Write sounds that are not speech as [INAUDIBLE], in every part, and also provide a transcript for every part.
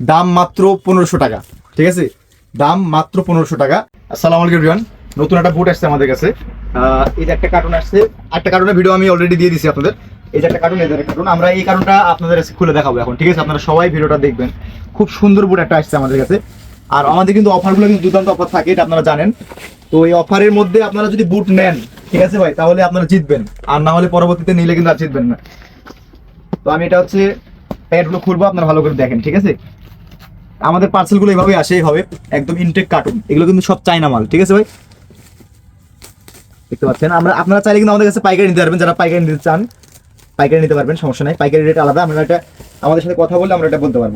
দাম মাত্র পনেরোশো টাকা, ঠিক আছে? দাম মাত্র পনেরোশো টাকা। আসসালামু আলাইকুম রিয়ান নতুন একটা বুট আসছে আমাদের কাছে। এই যে একটা কার্টুন আসছে, একটা কার্টুনের ভিডিও আমি অলরেডি দিয়ে দিছি আপনাদের। এই যে একটা কার্টুন একটা কার্টুন আমরা এই কার্টুনটা আপনাদের কাছে খুলে দেখাবো এখন, ঠিক আছে? আপনারা সবাই ভিডিওটা দেখবেন। খুব সুন্দর বুট একটা আসছে আমাদের কাছে। আর আমাদের কিন্তু অফারগুলো কিন্তু দুর্দান্ত অফার থাকে, এটা আপনারা জানেন। তো এই অফারের মধ্যে আপনারা যদি বুট নেন, ঠিক আছে ভাই? তাহলে আপনারা জিতবেন। আর না হলে পরবর্তীতে নিলে কিন্তু আর জিতবেন না। তো আমি এটা হচ্ছে প্যাডগুলো খুলবো, আপনারা ভালো করে দেখেন, ঠিক আছে? আমাদের পার্সেলগুলো এইভাবে আসে এইভাবে একদম ইনটেক কার্টুন এগুলো কিন্তু সব চাইনা মাল, ঠিক আছে ভাই? দেখতে পাচ্ছেন? আমরা, আপনারা চাইলে কিন্তু আমাদের কাছে পাইকারি নিতে পারবেন, যারা পাইকারি নিতে চান, পাইকারি নিতে পারবেন, সমস্যা নাই। পাইকারি রেট আলাদা, আমরা এটা আমাদের সাথে কথা বললে আমরা এটা বলতে পারব।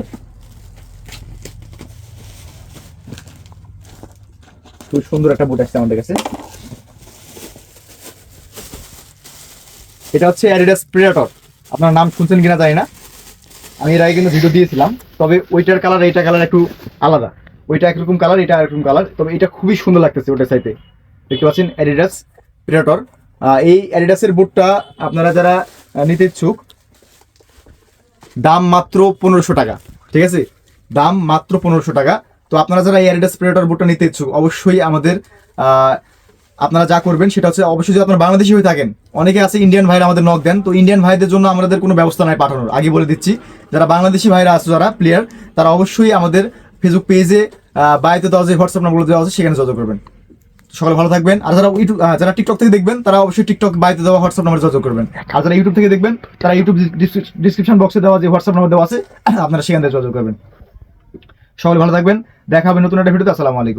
খুব সুন্দর একটা বুট আসছে আমাদের কাছে। এটা হচ্ছে অ্যাডিডাস প্রিডেটর আপনার নাম শুনছেন কিনা জানি না। আমি এর আগে কিন্তু ভিডিও দিয়েছিলাম, তবে ওইটার কালার এইটা কালার একটু আলাদা। ওইটা একরকম কালার এটা একরকম কালার তবে এটা খুবই সুন্দর লাগতেছে ওটার সাইতে দেখতে পাচ্ছেন অ্যাডিডাস প্রিডেটর এই অ্যাডিডাসের বুটটা আপনারা যারা নিতে ইচ্ছুক, দাম মাত্র পনেরোশো টাকা, ঠিক আছে? দাম মাত্র পনেরোশো টাকা। তো আপনারা যারা এই অ্যাডিডাস প্রেডার বুটটা নিতে ইচ্ছুক, অবশ্যই আমাদের আপনারা যা করবেন সেটা হচ্ছে, অবশ্যই যদি আপনারা বাংলাদেশি হয়ে থাকেন, অনেকে আছে ইন্ডিয়ান ভাইরা আমাদের নক দেন, তো ইন্ডিয়ান ভাইদের জন্য আমাদের কোনো ব্যবস্থা নাই পাঠানোর। আগে বলে দিচ্ছি যারা বাংলাদেশি ভাইরা আছে, যারা প্লেয়ার তারা অবশ্যই আমাদের ফেসবুক পেজে বাড়িতে দেওয়া যে হোয়াটসঅ্যাপ নাম্বার দেওয়া আছে, সেখানে যোগাযোগ করবেন। সকালে ভালো থাকবেন। আর যারা ইউটিউব যারা টিকটক থেকে দেখবেন, তারা অবশ্যই টিকটক বাড়িতে দেওয়া হোয়াটসঅ্যাপ নাম্বার যোগাযোগ করবেন। আর যারা ইউটিউব থেকে দেখবেন, তারা ইউটিউব ডিসক্রিপশন বক্সে দেওয়া যে হোয়াটসঅ্যাপ নাম্বার দেওয়া আছে, [CLEARS THROAT] আপনারা সেখান থেকে যোগাযোগ করবেন। সকলে ভালো থাকবেন। দেখা হবে নতুন একটা ভিডিওতে আসসালামু আলাইকুম।